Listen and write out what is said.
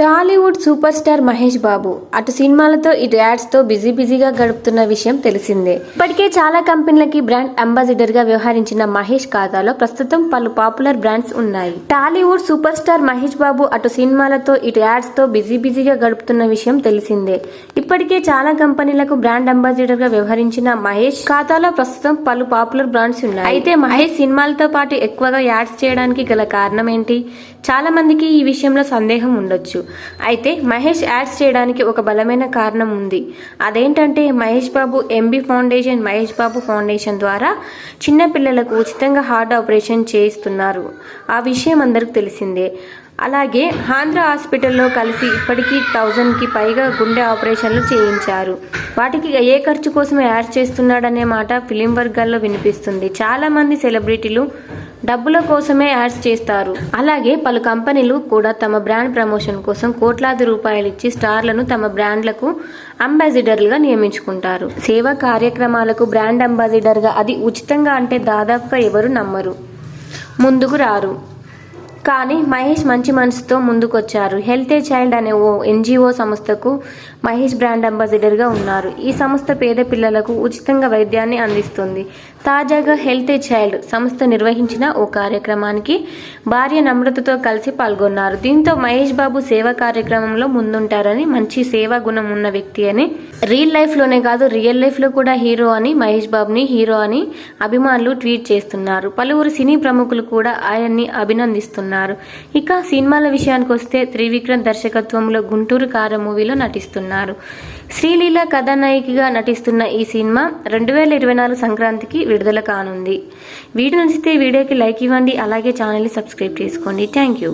Tollywood super star Mahesh Babu. అటు సినిమాలతో ఇటు యాడ్స్తో బిజీ బిజీగా గడుపుతున్న విషయం తెలిసిందే. ఇప్పటికే చాలా కంపెనీలకి బ్రాండ్ అంబాసిడర్గా వ్యవహరించిన మహేష్ ఖాతాలో ప్రస్తుతం పలు పాపులర్ బ్రాండ్స్ ఉన్నాయి. Tollywood super star Mahesh Babu అటు సినిమాలతో ఇటు యాడ్స్తో బిజీ బిజీగా గడుపుతున్న విషయం తెలిసిందే. ఇప్పటికే చాలా కంపెనీలకు బ్రాండ్ అంబాసిడర్గా వ్యవహరించిన మహేష్ ఖాతాలో ప్రస్తుతం పలు పాపులర్ బ్రాండ్స్ ఉన్నాయి. అయితే మహేష్ సినిమాలతో పాటు ఎక్కువగా యాడ్స్ చేయడానికి గల కారణం ఏంటి? చాలా మందికి ఈ విషయంలో సందేహం ఉండొచ్చు. అయితే మహేష్ యాడ్స్ చేయడానికి ఒక బలమైన కారణం ఉంది. అదేంటంటే Mahesh Babu MB foundation Mahesh Babu foundation ద్వారా చిన్నపిల్లలకు ఉచితంగా హార్ట్ ఆపరేషన్ చేయిస్తున్నారు. ఆ విషయం అందరికి తెలిసిందే. అలాగే ఆంధ్ర హాస్పిటల్లో కలిసి ఇప్పటికీ థౌజండ్కి పైగా గుండె ఆపరేషన్లు చేయించారు. వాటికి ఏ ఖర్చు కోసం యాడ్ చేస్తున్నాడనే మాట ఫిలిం వర్గాల్లో వినిపిస్తుంది. చాలామంది సెలబ్రిటీలు డబ్బుల కోసమే యాడ్స్ చేస్తారు. అలాగే పలు కంపెనీలు కూడా తమ బ్రాండ్ ప్రమోషన్ కోసం కోట్లాది రూపాయలు ఇచ్చి స్టార్లను తమ బ్రాండ్లకు అంబాసిడర్లుగా నియమించుకుంటారు. సేవా కార్యక్రమాలకు బ్రాండ్ అంబాసిడర్గా అది ఉచితంగా అంటే దాదాపుగా ఎవరు నమ్మరు. ముందుకు రారు. కానీ మహేష్ మంచి మనసుతో ముందుకొచ్చారు. హెల్త్ ఏ చైల్డ్ అనే ఓ ఎన్జిఓ సంస్థకు మహేష్ బ్రాండ్ అంబాసిడర్గా ఉన్నారు. ఈ సంస్థ పేద పిల్లలకు ఉచితంగా వైద్యాన్ని అందిస్తుంది. తాజాగా హెల్త్ ఏ చైల్డ్ సంస్థ నిర్వహించిన ఓ కార్యక్రమానికి భార్య నమ్రతతో కలిసి పాల్గొన్నారు. దీంతో మహేష్ బాబు సేవా కార్యక్రమంలో ముందుంటారని మంచి సేవా గుణం ఉన్న వ్యక్తి అని రియల్ లైఫ్లోనే కాదు రియల్ లైఫ్లో కూడా హీరో అని మహేష్ బాబుని హీరో అని అభిమానులు ట్వీట్ చేస్తున్నారు. పలువురు సినీ ప్రముఖులు కూడా ఆయన్ని అభినందిస్తున్నారు. ఇక సినిమాల విషయానికి వస్తే త్రివిక్రమ్ దర్శకత్వంలో గుంటూరు కార మూవీలో నటిస్తున్నారు. శ్రీలీల కథానాయికగా నటిస్తున్న ఈ సినిమా రెండు వేల ఇరవై నాలుగు సంక్రాంతికి విడుదల కానుంది. వీడియో నచ్చితే వీడియోకి లైక్ ఇవ్వండి అలాగే ఛానల్ని సబ్స్క్రైబ్ చేసుకోండి. Thank you.